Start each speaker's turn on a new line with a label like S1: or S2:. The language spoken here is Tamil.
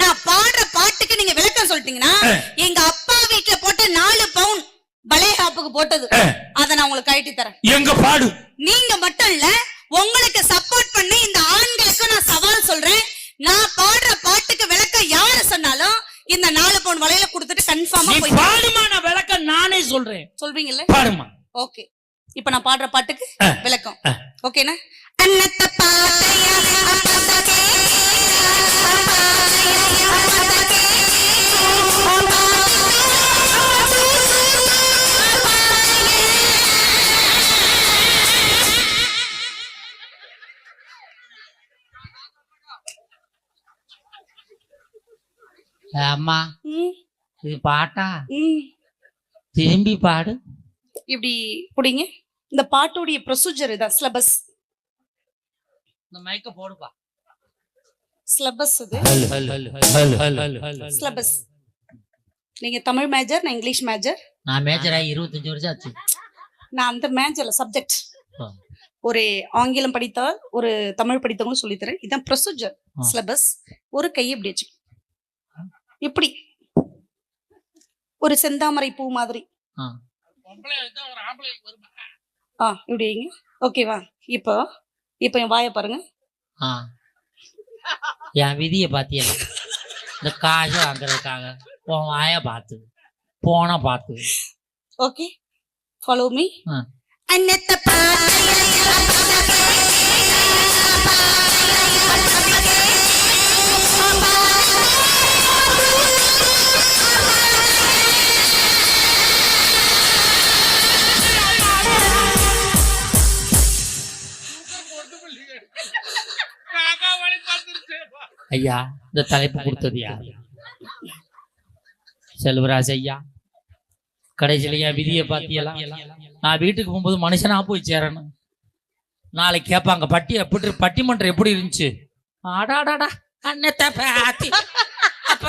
S1: நான் பாடுற பாட்டுக்கு நீங்க விளக்கம் சொல்லிட்டீங்கன்னா எங்க அப்பா வீட்டுல போட்ட நாலு பவுன் பலேஹாப்புக்கு போட்டது. அத நான் உங்களுக்கு கழட்டி தரேன்.
S2: எங்க பாடு?
S1: நீங்க மட்டும் இல்ல உங்களுக்கு சப்போர்ட் பண்ணி இந்த ஆண்களுக்கு நான் சவால் சொல்றேன். நான் பாடுற பாட்டுக்கு விளக்கம் யாரு சொன்னாலும் இந்த நாலு பவுன் வலையில கொடுத்துட்டு கன்ஃபார்மா போய்
S2: பாடுமா நான் விளக்கம் நானே
S3: சொல்றேன்.
S1: சொல்றீங்கல்ல?
S2: பாடுமா.
S1: ஓகே இப்ப நான் பாடுற பாட்டுக்கு விளக்கம். ஓகேனா அன்னத்த பாதைய
S3: இது பாட்டா?
S1: ம்.
S3: திரும்பி பாடு.
S1: இப்படி புடிங்க. இந்த பாட்டுடைய ப்ரொசீஜர் இதான் சிலபஸ்
S3: இந்த மைக்க போடுப்பா.
S1: சிலபஸ் இது. சிலபஸ் நீங்க தமிழ் மேஜர் நான் இங்கிலீஷ் மேஜர்
S3: நான் மேஜர் ஆகி இருபத்தஞ்சு வருஷம் ஆச்சு.
S1: நான் அந்த மேஜர்ல சப்ஜெக்ட். ஒரு ஆங்கிலம் படித்தால் ஒரு தமிழ் படித்தவங்களும் சொல்லித்தரேன். இதான் ப்ரொசீஜர். சிலபஸ் ஒரு கையை இப்படி வச்சு இப்படி. ஒரு செந்தாமரை பூ மாதிரி.
S3: ஆ.
S1: ஆ இப்படி வைங்க. ஓகேவா இப்போ இப்போ என் வாயை பாருங்க.
S3: ஆ. என் விதியை பாத்தியல இந்த காசு வாங்குறதுக்காக. உன் வாய பார்த்து போன பார்த்து
S1: ஓகே ஃபாலோ மீ. அன்னத்த
S3: ஐயா இந்த தலைப்பு கொடுத்தது யார்? செல்வராஜ் ஐயா கடைசியிலையா விதியை பார்த்தியெல்லாம்? நான் வீட்டுக்கு போகும்போது மனுஷனா போய் சேரணும். நாளைக்கு கேட்பாங்க பட்டி எப்படி பட்டிமன்றம் எப்படி இருந்துச்சு? ஆடாடாடா அன்னத்தை பாத்தி அப்ப